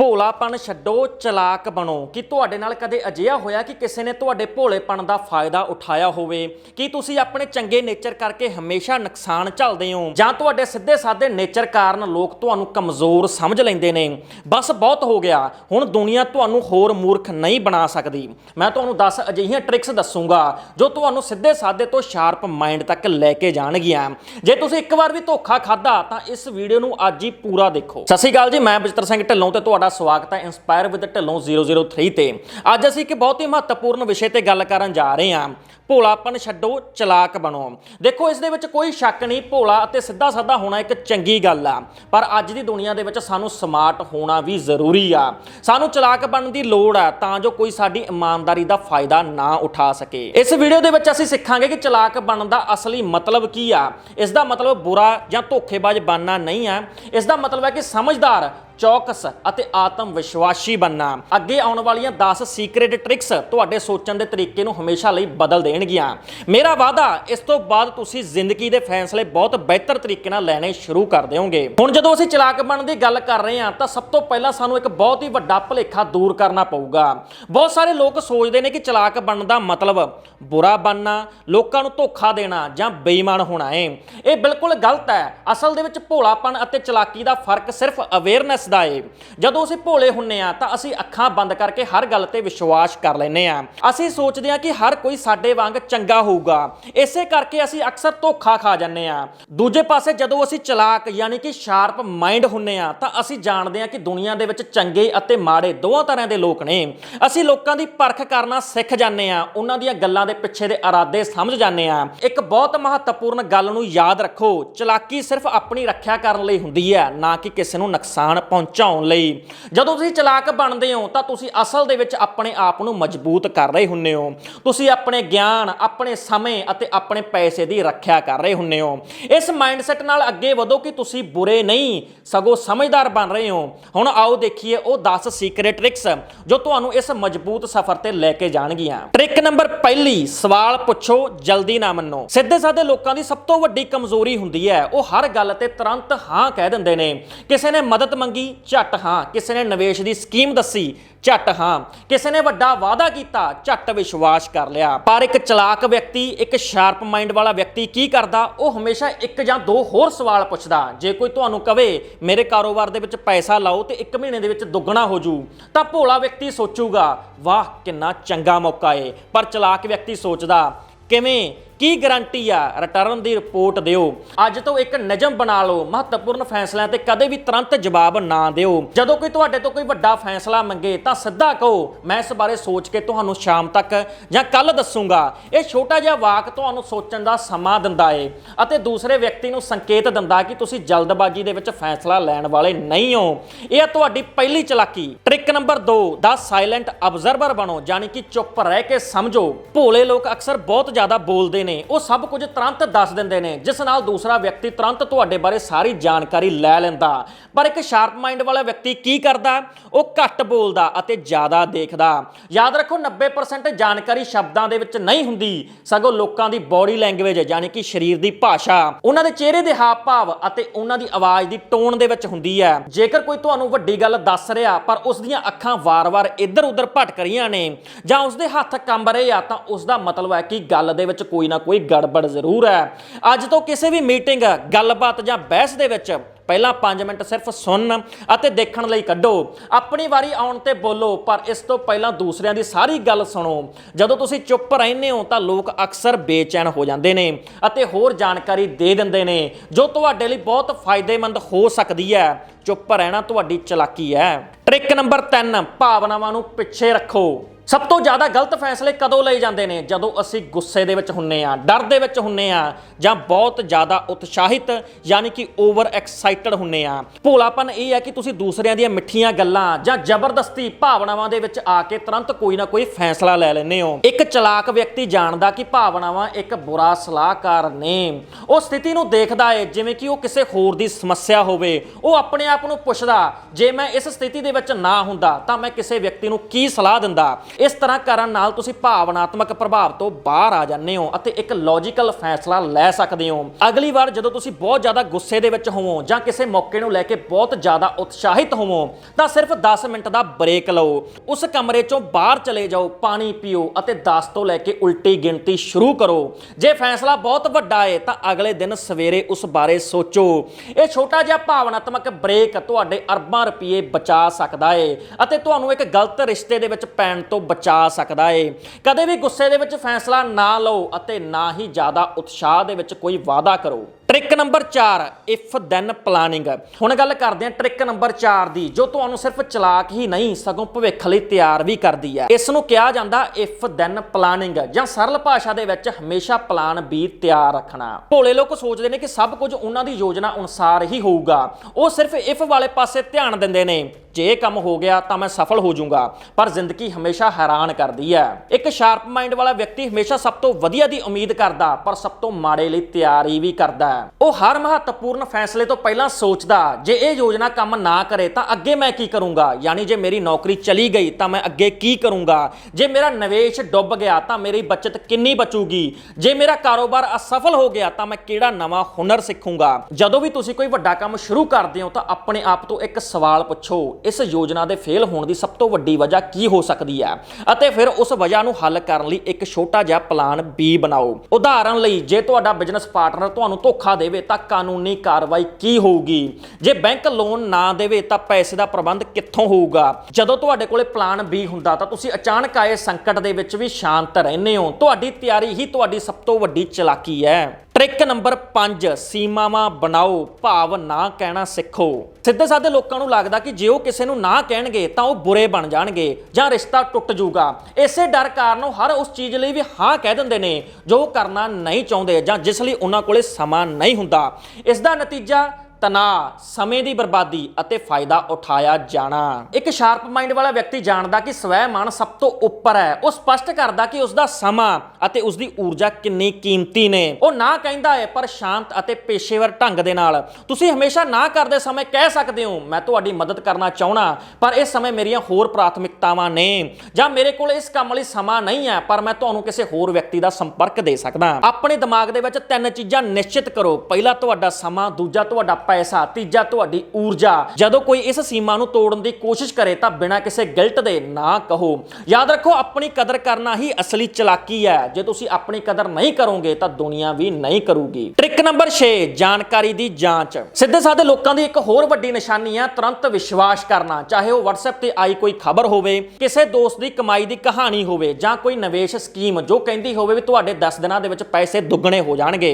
ਭੋਲਾਪਨ ਛੱਡੋ, ਚਲਾਕ ਬਣੋ। ਕਿ ਤੁਹਾਡੇ ਨਾਲ ਕਦੇ ਅਜਿਹਾ ਹੋਇਆ ਕਿ ਕਿਸੇ ਨੇ ਤੁਹਾਡੇ ਭੋਲੇਪਨ ਦਾ ਫਾਇਦਾ ਉਠਾਇਆ ਹੋਵੇ? ਕਿ ਤੁਸੀਂ ਆਪਣੇ ਚੰਗੇ ਨੇਚਰ ਕਰਕੇ ਹਮੇਸ਼ਾ ਨੁਕਸਾਨ ਝੱਲਦੇ ਹੋ? ਜਾਂ ਤੁਹਾਡੇ ਸਿੱਧੇ ਸਾਦੇ ਨੇਚਰ ਕਾਰਨ ਲੋਕ ਤੁਹਾਨੂੰ ਕਮਜ਼ੋਰ ਸਮਝ ਲੈਂਦੇ ਨੇ? ਬਸ ਬਹੁਤ ਹੋ ਗਿਆ। ਹੁਣ ਦੁਨੀਆ ਤੁਹਾਨੂੰ ਹੋਰ ਮੂਰਖ ਨਹੀਂ ਬਣਾ ਸਕਦੀ। ਮੈਂ ਤੁਹਾਨੂੰ 10 ਅਜਿਹੀਆਂ ਟ੍ਰਿਕਸ ਦੱਸੂਗਾ, ਜੋ ਤੁਹਾਨੂੰ ਸਿੱਧੇ ਸਾਦੇ ਤੋਂ ਸ਼ਾਰਪ ਮਾਈਂਡ ਤੱਕ ਲੈ ਕੇ ਜਾਣਗੀਆਂ। ਜੇ ਤੁਸੀਂ ਇੱਕ ਵਾਰ ਵੀ ਧੋਖਾ ਖਾਦਾ ਤਾਂ ਇਸ ਵੀਡੀਓ ਨੂੰ ਅੱਜ ਹੀ ਪੂਰਾ ਦੇਖੋ। ਸਤਿ ਸ਼੍ਰੀ ਅਕਾਲ ਜੀ, ਮੈਂ ਬਜਤਰ ਸਿੰਘ ਢਿੱਲੋਂ ਤੇ ਤੁਹਾਡਾ ਸਵਾਗਤ ਹੈ ਇਨਸਪਾਇਰ ਵਿਦ ਢਿੱਲੋਂ 003 ਤੇ। ਅੱਜ ਅਸੀਂ ਇੱਕ ਬਹੁਤ ਹੀ ਮਹੱਤਵਪੂਰਨ ਵਿਸ਼ੇ ਤੇ ਗੱਲ ਕਰਨ ਜਾ ਰਹੇ ਹਾਂ। ਭੋਲਾਪਨ ਛੱਡੋ, ਚਲਾਕ ਬਣੋ। ਦੇਖੋ, ਇਸ ਦੇ ਵਿੱਚ ਕੋਈ ਸ਼ੱਕ ਨਹੀਂ, ਭੋਲਾ ਅਤੇ ਸਿੱਧਾ ਸਾਦਾ ਹੋਣਾ ਇੱਕ ਚੰਗੀ ਗੱਲ ਆ। ਪਰ ਅੱਜ ਦੀ ਦੁਨੀਆ ਦੇ ਵਿੱਚ ਸਾਨੂੰ ਸਮਾਰਟ ਹੋਣਾ ਵੀ ਜ਼ਰੂਰੀ ਆ। ਸਾਨੂੰ ਚਲਾਕ ਬਣਨ ਦੀ ਲੋੜ ਆ, ਤਾਂ ਜੋ ਕੋਈ ਸਾਡੀ ਇਮਾਨਦਾਰੀ ਦਾ ਫਾਇਦਾ ਨਾ ਉਠਾ ਸਕੇ। ਇਸ ਵੀਡੀਓ ਦੇ ਵਿੱਚ ਅਸੀਂ ਸਿੱਖਾਂਗੇ ਕਿ ਚਲਾਕ ਬਣਨ ਦਾ ਅਸਲੀ ਮਤਲਬ ਕੀ ਆ। ਇਸ ਦਾ ਮਤਲਬ ਬੁਰਾ ਜਾਂ ਧੋਖੇਬਾਜ਼ ਬਣਨਾ ਨਹੀਂ ਆ। ਇਸ ਦਾ ਮਤਲਬ ਹੈ ਕਿ ਸਮਝਦਾਰ ਚੌਕਸ ਅਤੇ ਆਤਮ ਵਿਸ਼ਵਾਸੀ ਬਣਨਾ ਅੱਗੇ ਆਉਣ ਵਾਲੀਆਂ 10 ਸੀਕ੍ਰੇਟ ਟ੍ਰਿਕਸ ਤੁਹਾਡੇ ਸੋਚਣ ਦੇ ਤਰੀਕੇ ਨੂੰ ਹਮੇਸ਼ਾ ਲਈ ਬਦਲ ਦੇਣਗੀਆਂ। ਮੇਰਾ ਵਾਅਦਾ, ਇਸ ਤੋਂ ਬਾਅਦ ਤੁਸੀਂ ਜ਼ਿੰਦਗੀ ਦੇ ਫੈਸਲੇ ਬਹੁਤ ਬਿਹਤਰ ਤਰੀਕੇ ਨਾਲ ਲੈਣੇ ਸ਼ੁਰੂ ਕਰ ਦਿਓਗੇ। ਹੁਣ ਜਦੋਂ ਅਸੀਂ ਚਲਾਕ ਬਣਨ ਦੀ ਗੱਲ ਕਰ ਰਹੇ ਹਾਂ, ਤਾਂ ਸਭ ਤੋਂ ਪਹਿਲਾਂ ਸਾਨੂੰ ਇੱਕ ਬਹੁਤ ਹੀ ਵੱਡਾ ਭੁਲੇਖਾ ਦੂਰ ਕਰਨਾ ਪਊਗਾ। ਬਹੁਤ ਸਾਰੇ ਲੋਕ ਸੋਚਦੇ ਨੇ ਕਿ ਚਲਾਕ ਬਣਨ ਦਾ ਮਤਲਬ ਬੁਰਾ ਬਣਨਾ, ਲੋਕਾਂ ਨੂੰ ਧੋਖਾ ਦੇਣਾ ਜਾਂ ਬੇਈਮਾਨ ਹੋਣਾ ਹੈ ਇਹ ਬਿਲਕੁਲ ਗਲਤ ਹੈ। ਅਸਲ ਦੇ ਵਿੱਚ ਭੋਲਾਪਨ ਅਤੇ ਚਲਾਕੀ ਦਾ ਫ਼ਰਕ ਸਿਰਫ ਅਵੇਅਰਨੈਸ ਦਾ ਏ, ਜਦੋਂ ਅਸੀਂ ਭੋਲੇ ਹੁੰਨੇ ਆ ਤਾਂ ਅਸੀਂ ਅੱਖਾਂ ਬੰਦ ਕਰਕੇ ਹਰ ਗੱਲ ਤੇ ਵਿਸ਼ਵਾਸ ਕਰ ਲੈਨੇ ਆ। ਅਸੀਂ ਸੋਚਦੇ ਆ ਕਿ ਹਰ ਕੋਈ ਸਾਡੇ ਵਾਂਗ ਚੰਗਾ ਹੋਊਗਾ। ਇਸੇ ਕਰਕੇ ਅਸੀਂ ਅਕਸਰ ਧੋਖਾ ਖਾ ਜਾਂਦੇ ਆ। ਦੂਜੇ ਪਾਸੇ ਜਦੋਂ ਅਸੀਂ ਚਲਾਕ ਯਾਨੀ ਕਿ ਸ਼ਾਰਪ ਮਾਈਂਡ ਹੁੰਨੇ ਆ ਤਾਂ ਅਸੀਂ ਜਾਣਦੇ ਆ ਕਿ ਦੁਨੀਆ ਦੇ ਵਿੱਚ ਚੰਗੇ ਅਤੇ ਮਾੜੇ ਦੋਹਾਂ ਤਰ੍ਹਾਂ ਦੇ ਲੋਕ ਨੇ। ਅਸੀਂ ਲੋਕਾਂ ਦੀ ਪਰਖ ਕਰਨਾ ਸਿੱਖ ਜਾਂਦੇ ਆ, ਉਹਨਾਂ ਦੀਆਂ ਗੱਲਾਂ ਦੇ ਪਿੱਛੇ ਦੇ ਇਰਾਦੇ ਸਮਝ ਜਾਂਦੇ ਆ। ਇੱਕ ਬਹੁਤ ਮਹੱਤਵਪੂਰਨ ਗੱਲ ਨੂੰ ਯਾਦ ਰੱਖੋ, ਚਲਾਕੀ ਸਿਰਫ ਆਪਣੀ ਰੱਖਿਆ ਕਰਨ ਲਈ ਹੁੰਦੀ ਹੈ, ਨਾ ਕਿ ਕਿਸੇ ਨੂੰ ਨੁਕਸਾਨ ਪਹੁੰਚਾਉਣ ਪਹੁੰਚਾਉਣ ਲਈ। ਜਦੋਂ ਤੁਸੀਂ ਚਲਾਕ ਬਣਦੇ ਹੋ, ਤਾਂ ਤੁਸੀਂ ਅਸਲ ਦੇ ਵਿੱਚ ਆਪਣੇ ਆਪ ਨੂੰ ਮਜ਼ਬੂਤ ਕਰ ਰਹੇ ਹੁੰਨੇ ਹੋ। ਤੁਸੀਂ ਆਪਣੇ ਗਿਆਨ, ਆਪਣੇ ਸਮੇਂ ਅਤੇ ਆਪਣੇ ਪੈਸੇ ਦੀ ਰੱਖਿਆ ਕਰ ਰਹੇ ਹੁੰਨੇ ਹੋ। ਇਸ ਮਾਈਂਡਸੈਟ ਨਾਲ ਅੱਗੇ ਵਧੋ ਕਿ ਤੁਸੀਂ ਬੁਰੇ ਨਹੀਂ, ਸਗੋਂ ਸਮਝਦਾਰ ਬਣ ਰਹੇ ਹੋ। ਹੁਣ ਆਓ ਦੇਖੀਏ ਉਹ 10 ਸੀਕ੍ਰੇਟ ਟ੍ਰਿਕਸ ਜੋ ਤੁਹਾਨੂੰ ਇਸ ਮਜ਼ਬੂਤ ਸਫ਼ਰ ਤੇ ਲੈ ਕੇ ਜਾਣਗੀਆਂ। ਟ੍ਰਿਕ ਨੰਬਰ ਪਹਿਲੀ, ਸਵਾਲ ਪੁੱਛੋ, ਜਲਦੀ ਨਾ ਮੰਨੋ। ਸਿੱਧੇ ਸਾਦੇ ਲੋਕਾਂ ਦੀ ਸਭ ਤੋਂ ਵੱਡੀ ਕਮਜ਼ੋਰੀ ਹੁੰਦੀ ਹੈ, ਉਹ ਹਰ ਗੱਲ ਤੇ ਤੁਰੰਤ ਹਾਂ ਕਹਿ ਦਿੰਦੇ ਨੇ। ਕਿਸੇ ਨੇ ਮਦਦ ਮੰਗੀ ਝੱਟ ਹਾਂ। ਕਿਸੇ ਨੇ ਨਿਵੇਸ਼ ਦੀ ਸਕੀਮ ਦੱਸੀ, ਝੱਟ ਹਾਂ। ਕਿਸੇ ਨੇ ਵੱਡਾ ਵਾਅਦਾ ਕੀਤਾ, ਝੱਟ ਵਿਸ਼ਵਾਸ ਕਰ ਲਿਆ। ਪਰ ਇੱਕ ਚਲਾਕ ਵਿਅਕਤੀ, ਇੱਕ ਸ਼ਾਰਪ ਮਾਈਂਡ ਵਾਲਾ ਵਿਅਕਤੀ ਕੀ ਕਰਦਾ? ਉਹ ਹਮੇਸ਼ਾ ਇੱਕ ਜਾਂ ਦੋ ਹੋਰ ਸਵਾਲ ਪੁੱਛਦਾ। ਜੇ ਕੋਈ ਤੁਹਾਨੂੰ ਕਵੇ, ਮੇਰੇ ਕਾਰੋਬਾਰ ਦੇ ਵਿੱਚ ਪੈਸਾ ਲਾਓ ਤੇ ਇੱਕ ਮਹੀਨੇ ਦੇ ਵਿੱਚ ਦੁੱਗਣਾ ਹੋ ਜੂ, ਤਾਂ ਭੋਲਾ ਵਿਅਕਤੀ ਸੋਚੂਗਾ, ਵਾਹ, ਕਿੰਨਾ ਚੰਗਾ ਮੌਕਾ ਏ। ਪਰ ਚਲਾਕ ਵਿਅਕਤੀ ਸੋਚਦਾ, ਕਿਵੇਂ? ਕੀ ਗਾਰੰਟੀ ਆ? ਰਿਟਰਨ ਦੀ ਰਿਪੋਰਟ ਦਿਓ। ਅੱਜ ਤੋਂ ਇੱਕ ਨਿਯਮ ਬਣਾ ਲਓ। ਮਹੱਤਵਪੂਰਨ ਫੈਸਲਿਆਂ ਤੇ ਕਦੇ ਵੀ ਤੁਰੰਤ ਜਵਾਬ ਨਾ ਦਿਓ। ਜਦੋਂ ਕੋਈ ਤੁਹਾਡੇ ਤੋਂ ਕੋਈ ਵੱਡਾ ਫੈਸਲਾ ਮੰਗੇ ਤਾਂ ਸਿੱਧਾ ਕਹੋ, ਮੈਂ ਇਸ ਬਾਰੇ ਸੋਚ ਕੇ ਤੁਹਾਨੂੰ ਸ਼ਾਮ ਤੱਕ ਜਾਂ ਕੱਲ ਦੱਸੂਗਾ। ਇਹ ਛੋਟਾ ਜਿਹਾ ਵਾਕ ਤੁਹਾਨੂੰ ਸੋਚਣ ਦਾ ਸਮਾਂ ਦਿੰਦਾ ਏ। ਅਤੇ ਦੂਸਰੇ ਵਿਅਕਤੀ ਨੂੰ ਸੰਕੇਤ ਦਿੰਦਾ ਕਿ ਤੁਸੀਂ ਜਲਦਬਾਜ਼ੀ ਦੇ ਵਿੱਚ ਫੈਸਲਾ ਲੈਣ ਵਾਲੇ ਨਹੀਂ ਹੋ। ਇਹ ਆ ਤੁਹਾਡੀ ਪਹਿਲੀ ਚਲਾਕੀ। ਟ੍ਰਿਕ ਨੰਬਰ 2 ਦਾ ਸਾਇਲੈਂਟ ਅਬਜ਼ਰਵਰ ਬਣੋ, ਯਾਨੀ ਕਿ ਚੁੱਪ ਰਹਿ ਕੇ ਸਮਝੋ। ਭੋਲੇ ਲੋਕ ਅਕਸਰ ਬਹੁਤ ਜ਼ਿਆਦਾ ਬੋਲਦੇ ਨੇ। ਉਹ ਸਭ ਕੁਝ ਤੁਰੰਤ ਦੱਸ ਦਿੰਦੇ ਨੇ, ਜਿਸ ਨਾਲ ਦੂਸਰਾ ਵਿਅਕਤੀ ਤੁਰੰਤ ਤੁਹਾਡੇ ਬਾਰੇ ਸਾਰੀ ਜਾਣਕਾਰੀ ਲੈ ਲੈਂਦਾ। ਪਰ ਇੱਕ ਸ਼ਾਰਪ ਮਾਈਂਡ ਵਾਲਾ ਵਿਅਕਤੀ ਕੀ ਕਰਦਾ? ਉਹ ਘੱਟ ਬੋਲਦਾ ਅਤੇ ਜ਼ਿਆਦਾ ਦੇਖਦਾ। ਯਾਦ ਰੱਖੋ 90% ਜਾਣਕਾਰੀ ਸ਼ਬਦਾਂ ਦੇ ਵਿੱਚ ਨਹੀਂ ਹੁੰਦੀ। ਸਗੋਂ ਲੋਕਾਂ ਦੀ ਬਾਡੀ ਲੈਂਗੁਏਜ ਯਾਨੀ ਕਿ ਸਰੀਰ ਦੀ ਭਾਸ਼ਾ, ਉਹਨਾਂ ਦੇ ਚਿਹਰੇ ਦੇ ਹਾਵ ਭਾਵ ਅਤੇ ਉਹਨਾਂ ਦੀ ਆਵਾਜ਼ ਦੀ ਟੋਨ ਦੇ ਵਿੱਚ ਹੁੰਦੀ ਹੈ। ਜੇਕਰ ਕੋਈ ਤੁਹਾਨੂੰ ਵੱਡੀ ਗੱਲ ਦੱਸ ਰਿਹਾ, ਪਰ ਉਸ ਦੀਆਂ ਅੱਖਾਂ ਵਾਰ-ਵਾਰ ਇੱਧਰ-ਉੱਧਰ ਭਟਕ ਰਹੀਆਂ ਨੇ ਜਾਂ ਉਸ ਦੇ ਹੱਥ ਕੰਬ ਰਹੇ ਆ, ਤਾਂ ਉਸ ਦਾ ਮਤਲਬ ਹੈ ਕਿ ਗੱਲ ਦੇ ਵਿੱਚ ਕੋਈ ਨਾ ਕੋਈ ਗੜਬੜ ਜ਼ਰੂਰ ਹੈ। ਅੱਜ ਤੋਂ ਕਿਸੇ ਵੀ ਮੀਟਿੰਗ, ਗੱਲਬਾਤ ਜਾਂ ਬਹਿਸ ਦੇ ਵਿੱਚ ਪਹਿਲਾਂ 5 ਮਿੰਟ ਸਿਰਫ ਸੁਣਨ ਅਤੇ ਦੇਖਣ ਲਈ ਕੱਢੋ। ਆਪਣੀ ਵਾਰੀ ਆਉਣ ਤੇ ਬੋਲੋ, ਪਰ ਇਸ ਤੋਂ ਪਹਿਲਾਂ ਦੂਸਰਿਆਂ ਦੀ ਸਾਰੀ ਗੱਲ ਸੁਣੋ। ਜਦੋਂ ਤੁਸੀਂ ਚੁੱਪ ਰਹਿੰਦੇ ਹੋ, ਤਾਂ ਲੋਕ ਅਕਸਰ ਬੇਚੈਨ ਹੋ ਜਾਂਦੇ ਨੇ ਅਤੇ ਹੋਰ ਜਾਣਕਾਰੀ ਦੇ ਦਿੰਦੇ ਨੇ, ਜੋ ਤੁਹਾਡੇ ਲਈ ਬਹੁਤ ਫਾਇਦੇਮੰਦ ਹੋ ਸਕਦੀ ਹੈ। ਚੁੱਪ ਰਹਿਣਾ ਤੁਹਾਡੀ ਚਲਾਕੀ ਹੈ। ਟ੍ਰਿਕ ਨੰਬਰ 3 ਭਾਵਨਾਵਾਂ ਨੂੰ ਪਿੱਛੇ ਰੱਖੋ। ਸਭ ਤੋਂ ਜ਼ਿਆਦਾ ਗਲਤ ਫੈਸਲੇ ਕਦੋਂ ਲਏ ਜਾਂਦੇ ਨੇ? ਜਦੋਂ ਅਸੀਂ ਗੁੱਸੇ ਦੇ ਵਿੱਚ ਹੁੰਨੇ ਆ, ਡਰ ਦੇ ਵਿੱਚ ਹੁੰਨੇ ਆ, ਜਾਂ ਬਹੁਤ ਜ਼ਿਆਦਾ ਉਤਸ਼ਾਹਿਤ, ਯਾਨੀ ਕਿ ਓਵਰ ਐਕਸਾਈਟਡ ਹੁੰਨੇ ਆ। ਭੋਲਾਪਨ ਇਹ ਹੈ ਕਿ ਤੁਸੀਂ ਦੂਸਰਿਆਂ ਦੀਆਂ ਮਿੱਠੀਆਂ ਗੱਲਾਂ ਜਾਂ ਜ਼ਬਰਦਸਤੀ ਭਾਵਨਾਵਾਂ ਦੇ ਵਿੱਚ ਆ ਕੇ ਤੁਰੰਤ ਕੋਈ ਨਾ ਕੋਈ ਫੈਸਲਾ ਲੈ ਲੈਂਦੇ ਹੋ। ਇੱਕ ਚਲਾਕ ਵਿਅਕਤੀ ਜਾਣਦਾ ਕਿ ਭਾਵਨਾਵਾਂ ਇੱਕ ਬੁਰਾ ਸਲਾਹਕਾਰ ਨੇ। ਉਹ ਸਥਿਤੀ ਨੂੰ ਦੇਖਦਾ ਏ, ਜਿਵੇਂ ਕਿ ਉਹ ਕਿਸੇ ਹੋਰ ਦੀ ਸਮੱਸਿਆ ਹੋਵੇ। ਉਹ ਆਪਣੇ ਆਪ ਨੂੰ ਪੁੱਛਦਾ, ਜੇ ਮੈਂ ਇਸ ਸਥਿਤੀ ਦੇ ਵਿੱਚ ਨਾ ਹੁੰਦਾ, ਤਾਂ ਮੈਂ ਕਿਸੇ ਵਿਅਕਤੀ ਨੂੰ ਕੀ ਸਲਾਹ ਦਿੰਦਾ? ਇਸ ਤਰ੍ਹਾਂ ਕਰਨ ਨਾਲ ਤੁਸੀਂ ਭਾਵਨਾਤਮਕ ਪ੍ਰਭਾਵ ਤੋਂ ਬਾਹਰ ਆ ਜਾਂਦੇ ਹੋ ਅਤੇ ਇੱਕ ਲੌਜੀਕਲ ਫੈਸਲਾ ਲੈ ਸਕਦੇ ਹੋ। ਅਗਲੀ ਵਾਰ ਜਦੋਂ ਤੁਸੀਂ ਬਹੁਤ ਜ਼ਿਆਦਾ ਗੁੱਸੇ ਦੇ ਵਿੱਚ ਹੋਵੋ ਜਾਂ ਕਿਸੇ ਮੌਕੇ ਨੂੰ ਲੈ ਕੇ ਬਹੁਤ ਜ਼ਿਆਦਾ ਉਤਸ਼ਾਹਿਤ ਹੋਵੋ, ਤਾਂ ਸਿਰਫ 10 ਮਿੰਟ ਦਾ ਬ੍ਰੇਕ ਲਓ। ਉਸ ਕਮਰੇ ਚੋਂ ਬਾਹਰ ਚਲੇ ਜਾਓ, ਪਾਣੀ ਪੀਓ ਅਤੇ 10 ਤੋਂ ਲੈ ਕੇ ਉਲਟੀ ਗਿਣਤੀ ਸ਼ੁਰੂ ਕਰੋ। ਜੇ ਫੈਸਲਾ ਬਹੁਤ ਵੱਡਾ ਹੈ ਤਾਂ ਅਗਲੇ ਦਿਨ ਸਵੇਰੇ ਉਸ ਬਾਰੇ ਸੋਚੋ। ਇਹ ਛੋਟਾ ਜਿਹਾ ਭਾਵਨਾਤਮਕ ਬ੍ਰੇਕ ਤੁਹਾਡੇ ਅਰਬਾਂ ਰੁਪਏ ਬਚਾ ਸਕਦਾ ਹੈ ਅਤੇ ਤੁਹਾਨੂੰ ਇੱਕ ਗਲਤ ਰਿਸ਼ਤੇ ਦੇ ਵਿੱਚ ਪੈਣ ਤੋਂ ਬਚਾ ਸਕਦਾ ਏ। ਕਦੇ ਵੀ ਗੁੱਸੇ ਦੇ ਵਿੱਚ ਫੈਸਲਾ ਨਾ ਲਓ ਅਤੇ ਨਾ ਹੀ ਜ਼ਿਆਦਾ ਉਤਸ਼ਾਹ ਦੇ ਵਿੱਚ ਕੋਈ ਵਾਅਦਾ ਕਰੋ। Trick number 4 if then planning ਹੁਣ ਗੱਲ ਕਰਦੇ ਹਾਂ ਟ੍ਰਿਕ ਨੰਬਰ 4 ਦੀ, ਜੋ ਤੁਹਾਨੂੰ ਸਿਰਫ ਚਲਾਕ ਹੀ ਨਹੀਂ, ਸਗੋਂ ਭਵਿੱਖ ਲਈ ਤਿਆਰ ਵੀ ਕਰਦੀ ਹੈ। ਇਸ ਨੂੰ ਕਿਹਾ ਜਾਂਦਾ ਇਫ ਦੈਨ ਪਲਾਨਿੰਗ ਜਾਂ ਸਰਲ ਭਾਸ਼ਾ ਦੇ ਵਿੱਚ ਹਮੇਸ਼ਾ ਪਲਾਨ ਵੀ ਤਿਆਰ ਰੱਖਣਾ। ਭੋਲੇ ਲੋਕ ਸੋਚਦੇ ਨੇ ਕਿ ਸਭ ਕੁਝ ਉਹਨਾਂ ਦੀ ਯੋਜਨਾ ਅਨੁਸਾਰ ਹੀ ਹੋਊਗਾ। ਉਹ ਸਿਰਫ ਇਫ ਵਾਲੇ ਪਾਸੇ ਧਿਆਨ ਦਿੰਦੇ ਨੇ। ਜੇ ਇਹ ਕੰਮ ਹੋ ਗਿਆ ਤਾਂ ਮੈਂ ਸਫਲ ਹੋ ਜਾਊਂਗਾ, ਪਰ ਜ਼ਿੰਦਗੀ ਹਮੇਸ਼ਾ ਹੈਰਾਨ ਕਰਦੀ ਹੈ। ਇੱਕ ਸ਼ਾਰਪ ਮਾਈਂਡ ਵਾਲਾ ਵਿਅਕਤੀ ਹਮੇਸ਼ਾ ਸਭ ਤੋਂ ਵਧੀਆ ਦੀ ਉਮੀਦ ਕਰਦਾ, ਪਰ ਸਭ ਤੋਂ ਮਾੜੇ ਲਈ ਤਿਆਰੀ ਵੀ ਕਰਦਾ ਹੈ ਉਹ ਹਰ ਮਹੱਤਵਪੂਰਨ ਫੈਸਲੇ ਤੋਂ ਪਹਿਲਾਂ ਸੋਚਦਾ, ਜੇ ਇਹ ਯੋਜਨਾ ਕੰਮ ਨਾ ਕਰੇ ਤਾਂ ਅੱਗੇ ਮੈਂ ਕੀ ਕਰੂੰਗਾ? ਯਾਨੀ ਜੇ ਮੇਰੀ ਨੌਕਰੀ ਚਲੀ ਗਈ ਤਾਂ ਮੈਂ ਅੱਗੇ ਕੀ ਕਰੂੰਗਾ? ਜੇ ਮੇਰਾ ਨਿਵੇਸ਼ ਡੁੱਬ ਗਿਆ ਤਾਂ ਮੇਰੀ ਬਚਤ ਕਿੰਨੀ ਬਚੂਗੀ? ਜੇ ਮੇਰਾ ਕਾਰੋਬਾਰ ਅਸਫਲ ਹੋ ਗਿਆ ਤਾਂ ਮੈਂ ਕਿਹੜਾ ਨਵਾਂ ਹੁਨਰ ਸਿੱਖੂੰਗਾ? ਜਦੋਂ ਵੀ ਤੁਸੀਂ ਕੋਈ ਵੱਡਾ ਕੰਮ ਸ਼ੁਰੂ ਕਰਦੇ ਹੋ ਤਾਂ ਆਪਣੇ ਆਪ ਤੋਂ ਇੱਕ ਸਵਾਲ ਪੁੱਛੋ, ਇਸ ਯੋਜਨਾ ਦੇ ਫੇਲ ਹੋਣ ਦੀ ਸਭ ਤੋਂ ਵੱਡੀ ਵਜ੍ਹਾ ਕੀ ਹੋ ਸਕਦੀ ਹੈ? ਅਤੇ ਫਿਰ ਉਸ ਵਜ੍ਹਾ ਨੂੰ ਹੱਲ ਕਰਨ ਲਈ ਇੱਕ ਛੋਟਾ ਜਿਹਾ ਪਲਾਨ B ਬਣਾਓ। ਉਦਾਹਰਨ ਲਈ, ਜੇ ਤੁਹਾਡਾ ਬਿਜ਼ਨਸ ਪਾਰਟਨਰ ਤੁਹਾਨੂੰ ਧੋਖਾ ਦੇਵੇ ਤਾਂ ਕਾਨੂੰਨੀ ਕਾਰਵਾਈ ਕੀ ਹੋਊਗੀ? ਜੇ ਬੈਂਕ ਲੋਨ ਨਾ ਦੇਵੇ ਤਾਂ ਪੈਸੇ ਦਾ ਪ੍ਰਬੰਧ ਕਿੱਥੋਂ ਹੋਊਗਾ? ਜਦੋਂ ਤੁਹਾਡੇ ਕੋਲੇ ਪਲਾਨ B ਹੁੰਦਾ ਤਾਂ ਤੁਸੀਂ ਅਚਾਨਕ ਆਏ ਸੰਕਟ ਦੇ ਵਿੱਚ ਵੀ ਸ਼ਾਂਤ ਰਹਿੰਦੇ ਹੋ। ਤੁਹਾਡੀ ਤਿਆਰੀ ਹੀ ਤੁਹਾਡੀ ਸਭ ਤੋਂ ਵੱਡੀ ਚਲਾਕੀ ਹੈ। ਟ੍ਰਿਕ ਨੰਬਰ 5 ਸੀਮਾਵਾਂ ਬਣਾਓ, ਭਾਵ ਨਾ ਕਹਿਣਾ ਸਿੱਖੋ। ਸਿੱਧੇ ਸਾਦੇ ਲੋਕਾਂ ਨੂੰ ਲੱਗਦਾ ਕਿ ਜੇ ਉਹ ਕਿਸੇ ਨੂੰ ਨਾ ਕਹਿਣਗੇ, ਤਾਂ ਉਹ ਬੁਰੇ ਬਣ ਜਾਣਗੇ ਜਾਂ ਰਿਸ਼ਤਾ ਟੁੱਟ ਜਾਊਗਾ। ਇਸੇ ਡਰ ਕਾਰਨ ਉਹ ਹਰ ਉਸ ਚੀਜ਼ ਲਈ ਵੀ ਹਾਂ ਕਹਿ ਦਿੰਦੇ ਨੇ, ਜੋ ਉਹ ਕਰਨਾ ਨਹੀਂ ਚਾਹੁੰਦੇ ਜਾਂ ਜਿਸ ਲਈ ਉਹਨਾਂ ਕੋਲੇ ਸਮਾਂ ਨਹੀਂ ਹੁੰਦਾ। ਇਸ ਦਾ ਨਤੀਜਾ ਤਣਾਅ ਸਮੇਂ ਦੀ ਬਰਬਾਦੀ ਅਤੇ ਫਾਇਦਾ ਉਠਾਇਆ ਜਾਣਾ। ਇੱਕ ਸ਼ਾਰਪ ਮਾਈਂਡ ਵਾਲਾ ਵਿਅਕਤੀ ਜਾਣਦਾ ਕਿ ਸਵੈ ਮਾਨ ਸਭ ਤੋਂ ਉੱਪਰ ਹੈ। ਉਹ ਸਪਸ਼ਟ ਕਰਦਾ ਕਿ ਉਸ ਦਾ ਸਮਾਂ ਅਤੇ ਉਸ ਦੀ ਊਰਜਾ ਕਿੰਨੀ ਕੀਮਤੀ ਨੇ। ਉਹ ਨਾ ਕਹਿੰਦਾ ਹੈ, ਪਰ ਸ਼ਾਂਤ ਅਤੇ ਪੇਸ਼ੇਵਰ ਢੰਗ ਦੇ ਨਾਲ। ਤੁਸੀਂ ਹਮੇਸ਼ਾ ਨਾ ਕਰਦੇ ਸਮੇਂ ਕਹਿ ਸਕਦੇ ਹੋ, ਮੈਂ ਤੁਹਾਡੀ ਮਦਦ ਕਰਨਾ ਚਾਹਣਾ ਪਰ ਇਸ ਸਮੇਂ ਮੇਰੀਆਂ ਹੋਰ ਪ੍ਰਾਥਮਿਕਤਾਵਾਂ ਨੇ। ਜਾਂ ਮੇਰੇ ਕੋਲ ਇਸ ਕੰਮ ਲਈ ਸਮਾਂ ਨਹੀਂ ਹੈ, ਪਰ ਮੈਂ ਤੁਹਾਨੂੰ ਕਿਸੇ ਹੋਰ ਵਿਅਕਤੀ ਦਾ ਸੰਪਰਕ ਦੇ ਸਕਦਾ। ਆਪਣੇ ਦਿਮਾਗ ਦੇ ਵਿੱਚ ਤਿੰਨ ਚੀਜ਼ਾਂ ਨਿਸ਼ਚਿਤ ਕਰੋ। ਪਹਿਲਾ ਤੁਹਾਡਾ ਸਮਾਂ, ਦੂਜਾ ਤੁਹਾਡਾ ਪੈਸਾ ਤੀਜਾ ਤੁਹਾਡੀ ਊਰਜਾ। ਜਦੋਂ ਕੋਈ ਇਸ ਸੀਮਾ ਨੂੰ ਤੋੜਨ ਦੀ ਕੋਸ਼ਿਸ਼ ਕਰੇ ਤਾਂ ਬਿਨਾਂ ਕਿਸੇ ਗਿਲਟ ਦੇ ਨਾ ਕਹੋ। ਯਾਦ ਰੱਖੋ, ਆਪਣੀ ਕਦਰ ਕਰਨਾ ਹੀ ਅਸਲੀ ਚਲਾਕੀ ਹੈ। ਜੇ ਤੁਸੀਂ ਆਪਣੀ ਕਦਰ ਨਹੀਂ ਕਰੋਗੇ ਤਾਂ ਦੁਨੀਆ ਵੀ ਨਹੀਂ ਕਰੂਗੀ। ਟ੍ਰਿਕ ਨੰਬਰ 6 ਜਾਣਕਾਰੀ ਦੀ ਜਾਂਚ। ਸਿੱਧੇ ਸਾਦੇ ਲੋਕਾਂ ਦੀ ਇੱਕ ਹੋਰ ਵੱਡੀ ਨਿਸ਼ਾਨੀ ਹੈ, ਤੁਰੰਤ ਵਿਸ਼ਵਾਸ ਕਰਨਾ। ਚਾਹੇ ਉਹ WhatsApp ਤੇ ਆਈ ਕੋਈ ਖਬਰ ਹੋਵੇ, ਕਿਸੇ ਦੋਸਤ ਦੀ ਕਮਾਈ ਦੀ ਕਹਾਣੀ ਹੋਵੇ, ਜਾਂ ਕੋਈ ਨਿਵੇਸ਼ ਸਕੀਮ ਜੋ ਕਹਿੰਦੀ ਹੋਵੇ ਵੀ ਤੁਹਾਡੇ 10 ਦਿਨਾਂ ਦੇ ਵਿੱਚ ਪੈਸੇ ਦੁੱਗਣੇ ਹੋ ਜਾਣਗੇ।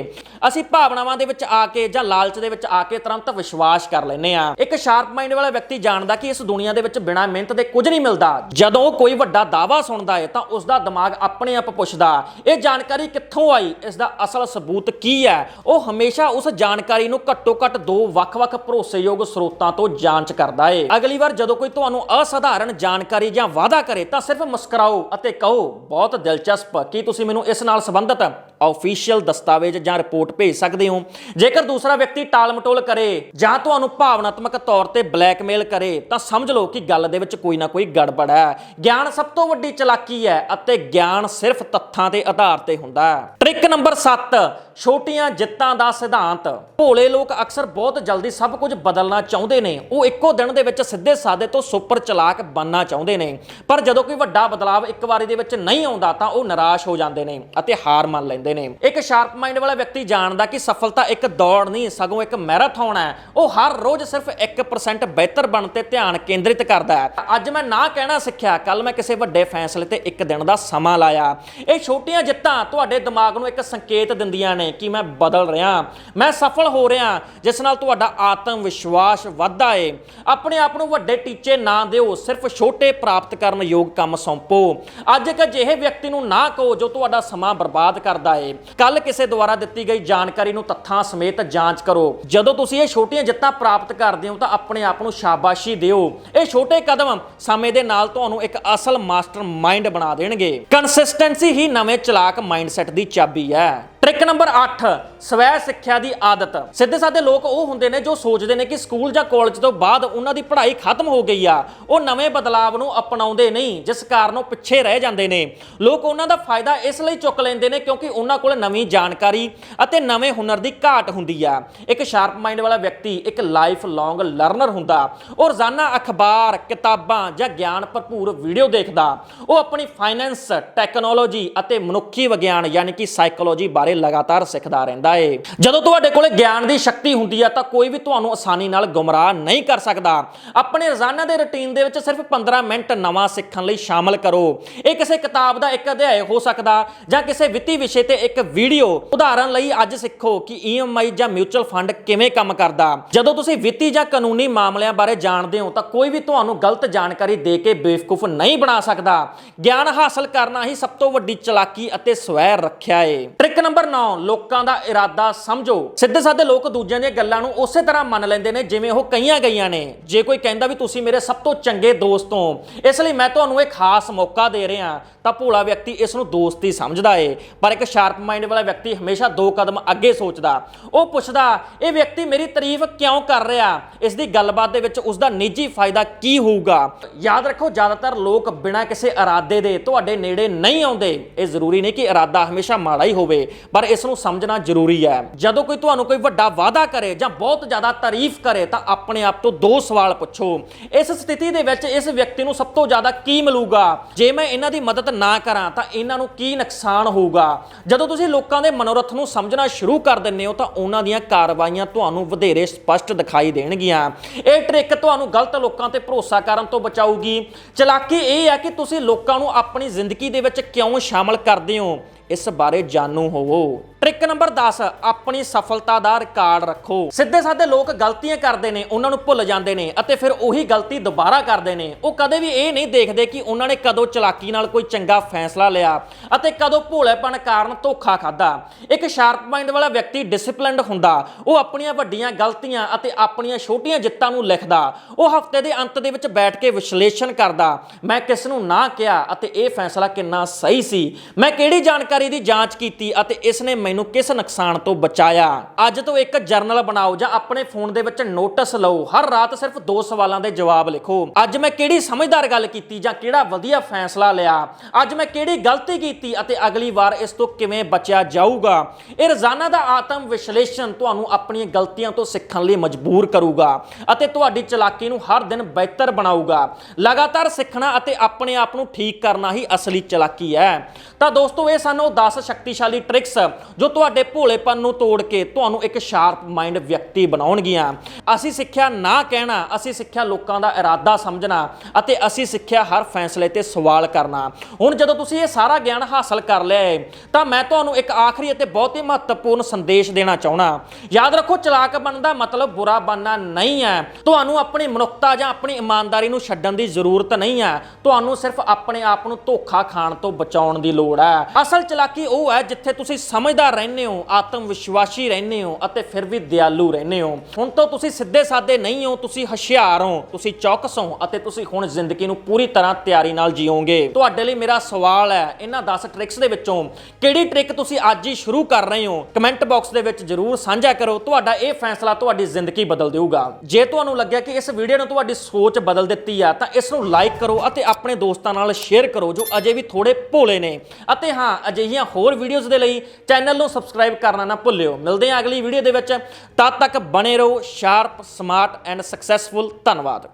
ਅਸੀਂ ਭਾਵਨਾਵਾਂ ਦੇ ਵਿੱਚ ਆ ਕੇ ਜਾਂ ਲਾਲਚ ਦੇ ਵਿੱਚ ਆ ਕੇ ਤੁਰੰਤ ਵਿਸ਼ਵਾਸ ਕਰ ਲੈਨੇ ਆ ਇੱਕ ਸ਼ਾਰਪ ਮਾਈਂਡ ਵਾਲਾ ਵਿਅਕਤੀ ਜਾਣਦਾ ਕਿ ਇਸ ਦੁਨੀਆ ਦੇ ਵਿੱਚ ਬਿਨਾਂ ਮਿਹਨਤ ਦੇ ਕੁਝ ਨਹੀਂ ਮਿਲਦਾ। ਜਦੋਂ ਕੋਈ ਵੱਡਾ ਦਾਵਾ ਸੁਣਦਾ ਹੈ, ਤਾਂ ਉਸ ਦਾ ਦਿਮਾਗ ਆਪਣੇ ਆਪ ਪੁੱਛਦਾ, ਇਹ ਜਾਣਕਾਰੀ ਕਿੱਥੋਂ ਆਈ? ਇਸ ਦਾ ਅਸਲ ਸਬੂਤ ਕੀ ਹੈ? ਉਹ ਹਮੇਸ਼ਾ ਉਸ ਜਾਣਕਾਰੀ ਨੂੰ ਘੱਟੋ ਘੱਟ ਦੋ ਵੱਖ-ਵੱਖ ਭਰੋਸੇਯੋਗ ਸਰੋਤਾਂ ਤੋਂ ਜਾਂਚ ਕਰਦਾ ਹੈ ਅਗਲੀ ਵਾਰ ਜਦੋਂ ਕੋਈ ਤੁਹਾਨੂੰ ਅਸਾਧਾਰਨ ਜਾਣਕਾਰੀ ਜਾਂ ਵਾਅਦਾ ਕਰੇ, ਤਾਂ ਸਿਰਫ ਮੁਸਕਰਾਓ ਅਤੇ ਕਹੋ, ਬਹੁਤ ਦਿਲਚਸਪ। ਕੀ ਤੁਸੀਂ ਮੈਨੂੰ ਇਸ ਨਾਲ ਸੰਬੰਧਿਤ ਆਫੀਸ਼ੀਅਲ ਦਸਤਾਵੇਜ਼ ਜਾਂ ਰਿਪੋਰਟ ਭੇਜ ਸਕਦੇ ਹੋ? ਜੇਕਰ ਦੂਸਰਾ ਵਿਅਕਤੀ ਟਾਲ-ਮਟੋਲ ਕਰੇ ਜਾਂ ਤੁਹਾਨੂੰ ਭਾਵਨਾਤਮਕ ਤੌਰ ਤੇ ਬਲੈਕਮੇਲ ਕਰੇ, ਤਾਂ ਸਮਝ ਲਓ ਕਿ ਗੱਲ ਦੇ ਵਿੱਚ ਕੋਈ ਨਾ ਕੋਈ ਗੜਬੜ ਹੈ। ਗਿਆਨ ਸਭ ਤੋਂ ਵੱਡੀ ਚਲਾਕੀ ਹੈ ਅਤੇ ਗਿਆਨ ਸਿਰਫ ਤੱਥਾਂ ਦੇ ਆਧਾਰ ਤੇ ਹੁੰਦਾ ਹੈ। ਟ੍ਰਿਕ ਨੰਬਰ 7 ਛੋਟੀਆਂ ਜਿੱਤਾਂ ਦਾ ਸਿਧਾਂਤ। ਭੋਲੇ ਲੋਕ ਅਕਸਰ ਬਹੁਤ ਜਲਦੀ ਸਭ ਕੁਝ ਬਦਲਣਾ ਚਾਹੁੰਦੇ ਨੇ। ਉਹ ਇੱਕੋ ਦਿਨ ਦੇ ਵਿੱਚ ਸਿੱਧੇ ਸਾਦੇ ਤੋਂ ਸੁਪਰ ਚਲਾਕ ਬਣਨਾ ਚਾਹੁੰਦੇ ਨੇ। ਪਰ ਜਦੋਂ ਕੋਈ ਵੱਡਾ ਬਦਲਾਵ ਇੱਕ ਵਾਰੀ ਦੇ ਵਿੱਚ ਨਹੀਂ ਆਉਂਦਾ, ਤਾਂ ਉਹ ਨਿਰਾਸ਼ ਹੋ ਜਾਂਦੇ ਨੇ ਅਤੇ ਹਾਰ ਮੰਨ ਲੈਂਦੇ ਨੇ। ਇੱਕ ਸ਼ਾਰਪ ਮਾਈਂਡ ਵਾਲਾ ਵਿਅਕਤੀ ਜਾਣਦਾ ਕਿ ਸਫਲਤਾ ਇੱਕ ਦੌੜ ਨਹੀਂ, ਸਗੋਂ ਇੱਕ ਮੈਰਾਥਨ ਹੈ। ਉਹ ਹਰ ਰੋਜ਼ ਸਿਰਫ 1% ਬਿਹਤਰ ਬਣ ਤੇ ਧਿਆਨ ਕੇਂਦਰਿਤ ਕਰਦਾ ਹੈ। ਅੱਜ ਮੈਂ ਨਾ ਕਹਿਣਾ ਸਿੱਖਿਆ ਕੱਲ ਮੈਂ ਕਿਸੇ ਵੱਡੇ ਫੈਸਲੇ ਤੇ ਇੱਕ ਦਿਨ ਦਾ ਸਮਾਂ ਲਾਇਆ। ਇਹ ਛੋਟੀਆਂ ਜਿੱਤਾਂ ਤੁਹਾਡੇ ਦਿਮਾਗ ਨੂੰ ਇੱਕ ਸੰਕੇਤ ਦਿੰਦੀਆਂ ਨੇ ਕਿ ਮੈਂ ਬਦਲ ਰਿਹਾ। ਮੈਂ ਸਫਲ ਹੋ ਰਿਹਾ, ਜਿਸ ਨਾਲ ਤੁਹਾਡਾ ਆਤਮ ਵਿਸ਼ਵਾਸ ਵੱਧਦਾ ਏ। ਆਪਣੇ ਆਪ ਨੂੰ ਵੱਡੇ ਟੀਚੇ ਨਾ ਦਿਓ, ਸਿਰਫ ਛੋਟੇ ਪ੍ਰਾਪਤ ਕਰਨ ਯੋਗ ਕੰਮ ਸੌਂਪੋ। ਅੱਜ ਇੱਕ ਅਜਿਹੇ ਵਿਅਕਤੀ ਨੂੰ ਨਾ ਕਹੋ ਜੋ ਤੁਹਾਡਾ ਸਮਾਂ ਬਰਬਾਦ ਕਰਦਾ ਏ। ਕੱਲ ਕਿਸੇ ਦੁਆਰਾ ਦਿੱਤੀ ਗਈ ਜਾਣਕਾਰੀ ਨੂੰ ਤੱਥਾਂ ਸਮੇਤ ਜਾਂਚ ਕਰੋ। ਜਦੋਂ ਤੁਸੀਂ ਇਹ ਛੋਟੀਆਂ ਜਿੱਤਾਂ ਪ੍ਰਾਪਤ ਕਰਦੇ ਹੋ ਤਾਂ ਆਪਣੇ ਆਪ ਨੂੰ ਸ਼ਾਬਾਸ਼ੀ ਦਿਓ। ਇਹ ਛੋਟੇ ਕਦਮ ਸਮੇਂ ਦੇ ਨਾਲ ਤੁਹਾਨੂੰ ਇੱਕ ਅਸਲ ਮਾਸਟਰ ਮਾਈਂਡ ਬਣਾ ਦੇਣਗੇ। ਕੰਸਿਸਟੈਂਸੀ ਹੀ ਨਵੇਂ ਚਲਾਕ ਮਾਈਂਡਸੈਟ ਦੀ ਚਾਬੀ ਹੈ। ਟ੍ਰਿਕ ਨੰਬਰ 8 ਸਵੈ ਸਿੱਖਿਆ ਦੀ ਆਦਤ। ਸਿੱਧੇ ਸਾਦੇ ਲੋਕ ਉਹ ਹੁੰਦੇ ਨੇ ਜੋ ਸੋਚਦੇ ਨੇ ਕਿ ਸਕੂਲ ਜਾਂ ਕਾਲਜ ਤੋਂ ਬਾਅਦ ਉਹਨਾਂ ਦੀ ਪੜ੍ਹਾਈ ਖਤਮ ਹੋ ਗਈ ਆ। ਉਹ ਨਵੇਂ ਬਦਲਾਵ ਨੂੰ ਅਪਣਾਉਂਦੇ ਨਹੀਂ, ਜਿਸ ਕਾਰਨ ਉਹ ਪਿੱਛੇ ਰਹਿ ਜਾਂਦੇ ਨੇ। ਲੋਕ ਉਹਨਾਂ ਦਾ ਫਾਇਦਾ ਇਸ ਲਈ ਚੁੱਕ ਲੈਂਦੇ ਨੇ ਕਿਉਂਕਿ ਉਹਨਾਂ ਕੋਲ ਨਵੀਂ ਜਾਣਕਾਰੀ ਅਤੇ ਨਵੇਂ ਹੁਨਰ ਦੀ ਘਾਟ ਹੁੰਦੀ ਆ। ਇੱਕ ਸ਼ਾਰਪ ਮਾਈਂਡ ਵਾਲਾ ਵਿਅਕਤੀ, ਇੱਕ ਲਾਈਫ ਲੌਂਗ ਲਰਨਰ ਹੁੰਦਾ। ਉਹ ਰੋਜ਼ਾਨਾ ਅਖਬਾਰ, ਕਿਤਾਬਾਂ ਜਾਂ ਗਿਆਨ ਭਰਪੂਰ ਵੀਡੀਓ ਦੇਖਦਾ। ਉਹ ਆਪਣੀ ਫਾਈਨੈਂਸ ਟੈਕਨੋਲੋਜੀ ਅਤੇ ਮਨੁੱਖੀ ਵਿਗਿਆਨ, ਯਾਨੀ ਕਿ ਸਾਈਕੋਲੋਜੀ ਬਾਰੇ ਲਗਾਤਾਰ ਸਿੱਖਦਾ ਰਹਿੰਦਾ ਏ ਜਦੋਂ ਤੁਹਾਡੇ ਕੋਲੇ ਗਿਆਨ ਦੀ ਸ਼ਕਤੀ ਹੁੰਦੀ ਆ ਤਾਂ ਕੋਈ ਵੀ ਤੁਹਾਨੂੰ ਆਸਾਨੀ ਨਾਲ ਗੁੰਮਰਾਹ ਨਹੀਂ ਕਰ ਸਕਦਾ। ਆਪਣੇ ਰੋਜ਼ਾਨਾ ਦੇ ਰੁਟੀਨ ਦੇ ਵਿੱਚ ਸਿਰਫ 15 ਮਿੰਟ ਨਵਾਂ ਸਿੱਖਣ ਲਈ ਸ਼ਾਮਲ ਕਰੋ। ਇਹ ਕਿਸੇ ਕਿਤਾਬ ਦਾ ਇੱਕ ਅਧਿਆਇ ਹੋ ਸਕਦਾ ਜਾਂ ਕਿਸੇ ਵਿੱਤੀ ਵਿਸ਼ੇ ਤੇ ਇੱਕ ਵੀਡੀਓ। ਉਦਾਹਰਨ ਲਈ ਅੱਜ ਸਿੱਖੋ ਕਿ EMI ਜਾਂ ਮਿਊਚੁਅਲ ਫੰਡ ਕਿਵੇਂ ਕੰਮ ਕਰਦਾ। ਜਦੋਂ ਤੁਸੀਂ ਵਿੱਤੀ ਜਾਂ ਕਾਨੂੰਨੀ ਮਾਮਲਿਆਂ ਬਾਰੇ ਜਾਣਦੇ ਹੋ ਤਾਂ ਕੋਈ ਵੀ ਤੁਹਾਨੂੰ ਗਲਤ ਜਾਣਕਾਰੀ ਦੇ ਕੇ ਬੇਵਕੂਫ ਨਹੀਂ ਬਣਾ ਸਕਦਾ। ਗਿਆਨ ਹਾਸਲ ਕਰਨਾ ਹੀ ਸਭ ਤੋਂ ਵੱਡੀ ਚਲਾਕੀ ਅਤੇ ਸਵੈ ਰੱਖਿਆ ਏ। ਟ੍ਰਿਕ ਨੰਬਰ 9 ਲੋਕਾਂ ਦਾ ਇਰਾਦਾ ਸਮਝੋ। ਸਿੱਧੇ ਸਾਦੇ ਲੋਕ ਦੂਜਿਆਂ ਦੀਆਂ ਗੱਲਾਂ ਨੂੰ ਉਸੇ ਤਰ੍ਹਾਂ ਮੰਨ ਲੈਂਦੇ ਨੇ ਜਿਵੇਂ ਉਹ ਕਈਆਂ ਗਈਆਂ ਨੇ। ਜੇ ਕੋਈ ਕਹਿੰਦਾ ਵੀ ਤੁਸੀਂ ਮੇਰੇ ਸਭ ਤੋਂ ਚੰਗੇ ਦੋਸਤ ਹੋ, ਇਸ ਲਈ ਮੈਂ ਤੁਹਾਨੂੰ ਇਹ ਖਾਸ ਮੌਕਾ ਦੇ ਰਿਹਾ ਤਾਂ ਭੋਲਾ ਵਿਅਕਤੀ ਇਸ ਨੂੰ ਦੋਸਤੀ ਸਮਝਦਾ ਏ। ਪਰ ਇੱਕ ਸ਼ਾਰਪ ਮਾਈਂਡ ਵਾਲਾ ਵਿਅਕਤੀ ਹਮੇਸ਼ਾ ਦੋ ਕਦਮ ਅੱਗੇ ਸੋਚਦਾ। ਉਹ ਪੁੱਛਦਾ, ਇਹ ਵਿਅਕਤੀ ਮੇਰੀ ਤਾਰੀਫ ਕਿਉਂ ਕਰ ਰਿਹਾ? ਇਸ ਦੀ ਗੱਲਬਾਤ ਦੇ ਵਿੱਚ ਉਸ ਦਾ ਨਿੱਜੀ ਫਾਇਦਾ ਕੀ ਹੋਊਗਾ? ਯਾਦ ਰੱਖੋ, ਜ਼ਿਆਦਾਤਰ ਲੋਕ ਬਿਨਾਂ ਕਿਸੇ ਇਰਾਦੇ ਦੇ ਤੁਹਾਡੇ ਨੇੜੇ ਨਹੀਂ ਆਉਂਦੇ। ਇਹ ਜ਼ਰੂਰੀ ਨਹੀਂ ਕਿ ਇਰਾਦਾ ਹਮੇਸ਼ਾ ਮਾੜਾ ਹੀ ਹੋਵੇ, ਪਰ ਇਸ ਨੂੰ ਸਮਝਣਾ ਜ਼ਰੂਰੀ ਹੈ। ਜਦੋਂ ਕੋਈ ਤੁਹਾਨੂੰ ਕੋਈ ਵੱਡਾ ਵਾਅਦਾ ਕਰੇ ਜਾਂ ਬਹੁਤ ਜ਼ਿਆਦਾ ਤਾਰੀਫ ਕਰੇ, ਤਾਂ ਆਪਣੇ ਆਪ ਤੋਂ ਦੋ ਸਵਾਲ ਪੁੱਛੋ। ਇਸ ਸਥਿਤੀ ਦੇ ਵਿੱਚ ਇਸ ਵਿਅਕਤੀ ਨੂੰ ਸਭ ਤੋਂ ਜ਼ਿਆਦਾ ਕੀ ਮਿਲੂਗਾ? ਜੇ ਮੈਂ ਇਹਨਾਂ ਦੀ ਮਦਦ ਨਾ ਕਰਾਂ, ਤਾਂ ਇਹਨਾਂ ਨੂੰ ਕੀ ਨੁਕਸਾਨ ਹੋਊਗਾ? ਜਦੋਂ ਤੁਸੀਂ ਲੋਕਾਂ ਦੇ ਮਨੋਰਥ ਨੂੰ ਸਮਝਣਾ ਸ਼ੁਰੂ ਕਰ ਦਿੰਦੇ ਹੋ, ਤਾਂ ਉਹਨਾਂ ਦੀਆਂ ਕਾਰਵਾਈਆਂ ਤੁਹਾਨੂੰ ਵਧੇਰੇ ਸਪਸ਼ਟ ਦਿਖਾਈ ਦੇਣਗੀਆਂ। ਇਹ ਟ੍ਰਿਕ ਤੁਹਾਨੂੰ ਗਲਤ ਲੋਕਾਂ ਤੇ ਭਰੋਸਾ ਕਰਨ ਤੋਂ ਬਚਾਊਗੀ। ਚਲਾਕੀ ਇਹ ਹੈ ਕਿ ਤੁਸੀਂ ਲੋਕਾਂ ਨੂੰ ਆਪਣੀ ਜ਼ਿੰਦਗੀ ਦੇ ਵਿੱਚ ਕਿਉਂ ਸ਼ਾਮਲ ਕਰਦੇ ਹੋ? ਇਸ ਬਾਰੇ ਜਾਣੂ ਹੋਵੋ। ਟ੍ਰਿਕ ਨੰਬਰ 10 ਆਪਣੀ ਸਫਲਤਾ ਦਾ ਰਿਕਾਰਡ ਰੱਖੋ। ਸਿੱਧੇ ਸਾਦੇ ਲੋਕ ਗਲਤੀਆਂ ਕਰਦੇ ਨੇ, ਉਹਨਾਂ ਨੂੰ ਭੁੱਲ ਜਾਂਦੇ ਨੇ ਅਤੇ ਫਿਰ ਉਹੀ ਗਲਤੀ ਦੁਬਾਰਾ ਕਰਦੇ ਨੇ। ਉਹ ਕਦੇ ਵੀ ਇਹ ਨਹੀਂ ਦੇਖਦੇ ਕਿ ਉਹਨਾਂ ਨੇ ਕਦੋਂ ਚਲਾਕੀ ਨਾਲ ਕੋਈ ਚੰਗਾ ਫੈਸਲਾ ਲਿਆ ਅਤੇ ਕਦੋਂ ਭੋਲੇਪਣ ਕਾਰਨ ਧੋਖਾ ਖਾਦਾ ਇੱਕ ਸ਼ਾਰਪ ਮਾਈਂਡ ਵਾਲਾ ਵਿਅਕਤੀ ਡਿਸਪਲਿਨਡ ਹੁੰਦਾ। ਉਹ ਆਪਣੀਆਂ ਵੱਡੀਆਂ ਗਲਤੀਆਂ ਅਤੇ ਆਪਣੀਆਂ ਛੋਟੀਆਂ ਜਿੱਤਾਂ ਨੂੰ ਲਿਖਦਾ। ਉਹ ਹਫ਼ਤੇ ਦੇ ਅੰਤ ਦੇ ਵਿੱਚ ਬੈਠ ਕੇ ਵਿਸ਼ਲੇਸ਼ਣ ਕਰਦਾ, ਮੈਂ ਕਿਸ ਨੂੰ ਨਾ ਕਿਹਾ ਅਤੇ ਇਹ ਫੈਸਲਾ ਕਿੰਨਾ ਸਹੀ ਸੀ? ਮੈਂ ਕਿਹੜੀ ਜਾਣਕਾਰੀ ਦੀ ਜਾਂਚ ਕੀਤੀ ਅਤੇ ਇਸ ਨੇ ਮੈਨੂੰ ਕਿਸ ਨੁਕਸਾਨ ਤੋਂ ਬਚਾਇਆ? ਅੱਜ ਤੋਂ ਇੱਕ ਜਰਨਲ ਬਣਾਓ ਜਾਂ ਆਪਣੇ ਫੋਨ ਦੇ ਵਿੱਚ ਨੋਟਿਸ ਲਓ। ਹਰ ਰਾਤ ਸਿਰਫ ਦੋ ਸਵਾਲਾਂ ਦੇ ਜਵਾਬ ਲਿਖੋ। ਅੱਜ ਮੈਂ ਕਿਹੜੀ ਸਮਝਦਾਰ ਗੱਲ ਕੀਤੀ ਜਾਂ ਕਿਹੜਾ ਵਧੀਆ ਫੈਸਲਾ ਲਿਆ? ਅੱਜ ਮੈਂ ਕਿਹੜੀ ਗਲਤੀ ਕੀਤੀ ਅਤੇ ਅਗਲੀ ਵਾਰ ਇਸ ਤੋਂ ਕਿਵੇਂ ਬਚਿਆ ਜਾਊਗਾ? ਇਹ ਰੋਜ਼ਾਨਾ ਦਾ ਆਤਮ ਵਿਸ਼ਲੇਸ਼ਣ ਤੁਹਾਨੂੰ ਆਪਣੀਆਂ ਗਲਤੀਆਂ ਤੋਂ ਸਿੱਖਣ ਲਈ ਮਜਬੂਰ ਕਰੂਗਾ ਅਤੇ ਤੁਹਾਡੀ ਚਲਾਕੀ ਨੂੰ ਹਰ ਦਿਨ ਬਿਹਤਰ ਬਣਾਊਗਾ। ਲਗਾਤਾਰ ਸਿੱਖਣਾ ਅਤੇ ਆਪਣੇ ਆਪ ਨੂੰ ਠੀਕ ਕਰਨਾ ਹੀ ਅਸਲੀ ਚਲਾਕੀ ਹੈ। ਤਾਂ ਦੋਸਤੋ, ਇਹ ਸਾਨੂੰ 10 ਸ਼ਕਤੀਸ਼ਾਲੀ ਟ੍ਰਿਕਸ ਜੋ ਤੁਹਾਡੇ ਭੋਲੇਪਨ ਨੂੰ ਤੋੜ ਕੇ ਤੁਹਾਨੂੰ ਇੱਕ ਸ਼ਾਰਪ ਮਾਈਂਡ ਵਿਅਕਤੀ ਬਣਾਉਣਗੀਆਂ। ਅਸੀਂ ਸਿੱਖਿਆ ਨਾ ਕਹਿਣਾ, ਅਸੀਂ ਸਿੱਖਿਆ ਲੋਕਾਂ ਦਾ ਇਰਾਦਾ ਸਮਝਣਾ ਅਤੇ ਅਸੀਂ ਸਿੱਖਿਆ ਹਰ ਫੈਸਲੇ ਤੇ ਸਵਾਲ ਕਰਨਾ। ਹੁਣ ਜਦੋਂ ਤੁਸੀਂ ਇਹ ਸਾਰਾ ਗਿਆਨ ਹਾਸਲ ਕਰ ਲਿਆ ਹੈ ਤਾਂ ਮੈਂ ਤੁਹਾਨੂੰ ਇੱਕ ਆਖਰੀ ਅਤੇ ਬਹੁਤ ਹੀ ਮਹੱਤਵਪੂਰਨ ਸੰਦੇਸ਼ ਦੇਣਾ ਚਾਹਣਾ ਯਾਦ ਰੱਖੋ, ਚਲਾਕ ਬਣਨ ਦਾ ਮਤਲਬ ਬੁਰਾ ਬਣਨਾ ਨਹੀਂ ਹੈ। ਤੁਹਾਨੂੰ ਆਪਣੀ ਮਨੁੱਖਤਾ ਜਾਂ ਆਪਣੀ ਇਮਾਨਦਾਰੀ ਨੂੰ ਛੱਡਣ ਦੀ ਜ਼ਰੂਰਤ ਨਹੀਂ ਹੈ। ਤੁਹਾਨੂੰ ਸਿਰਫ ਆਪਣੇ ਆਪ ਨੂੰ ਧੋਖਾ ਖਾਣ ਤੋਂ ਬਚਾਉਣ ਦੀ ਲੋੜ ਹੈ। ਅਸਲ ਚਲਾਕੀ ਉਹ ਹੈ ਜਿੱਥੇ ਤੁਸੀਂ ਸਮਝਦਾਰ ਰਹਿੰਦੇ ਹੋ, ਆਤਮ ਵਿਸ਼ਵਾਸੀ ਰਹਿੰਦੇ ਹੋ ਅਤੇ ਫਿਰ ਵੀ ਦਿਆਲੂ ਰਹਿੰਦੇ ਹੋ। ਹੁਣ ਤੋਂ ਤੁਸੀਂ ਸਿੱਧੇ ਸਾਦੇ ਨਹੀਂ ਹੋ, ਤੁਸੀਂ ਹੁਸ਼ਿਆਰ ਹੋ, ਤੁਸੀਂ ਚੌਕਸ ਹੋ ਅਤੇ ਤੁਸੀਂ ਹੁਣ ਜ਼ਿੰਦਗੀ ਨੂੰ ਪੂਰੀ ਤਰ੍ਹਾਂ ਤਿਆਰੀ ਨਾਲ ਜੀਓਗੇ। ਤੁਹਾਡੇ ਲਈ ਮੇਰਾ ਸਵਾਲ ਹੈ, ਇਹਨਾਂ 10 ਟ੍ਰਿਕਸ ਦੇ ਵਿੱਚੋਂ ਕਿਹੜੀ ਟ੍ਰਿਕ ਤੁਸੀਂ ਅੱਜ ਹੀ ਸ਼ੁਰੂ ਕਰ ਰਹੇ ਹੋ? ਕਮੈਂਟ ਬਾਕਸ ਦੇ ਵਿੱਚ ਜਰੂਰ ਸਾਂਝਾ ਕਰੋ, ਤੁਹਾਡਾ ਇਹ ਫੈਸਲਾ ਤੁਹਾਡੀ ਜ਼ਿੰਦਗੀ ਬਦਲ ਦੇਊਗਾ। ਜੇ ਤੁਹਾਨੂੰ ਲੱਗਿਆ ਕਿ ਇਸ ਵੀਡੀਓ ਨੇ ਤੁਹਾਡੀ ਸੋਚ ਬਦਲ ਦਿੱਤੀ ਆ, ਤਾਂ ਇਸ ਨੂੰ ਲਾਈਕ ਕਰੋ ਅਤੇ ਆਪਣੇ ਦੋਸਤਾਂ ਨਾਲ ਸ਼ੇਅਰ ਕਰੋ, ਜੋ ਅਜੇ ਵੀ ਥੋੜੇ ਭੋਲੇ ਨੇ। ਅਤੇ ਹਾਂ ਅਜੇ ਅਜਿਹੀਆਂ ਹੋਰ ਵੀਡੀਓਜ਼ ਦੇ ਲਈ ਚੈਨਲ ਨੂੰ ਸਬਸਕ੍ਰਾਈਬ ਕਰਨਾ ਨਾ ਭੁੱਲਿਓ। ਮਿਲਦੇ ਹਾਂ ਅਗਲੀ ਵੀਡੀਓ ਦੇ ਵਿੱਚ। ਤਦ ਤੱਕ ਬਣੇ ਰਹੋ। ਸ਼ਾਰਪ ਸਮਾਰਟ ਐਂਡ ਸਕਸੈਸਫੁਲ ਧੰਨਵਾਦ।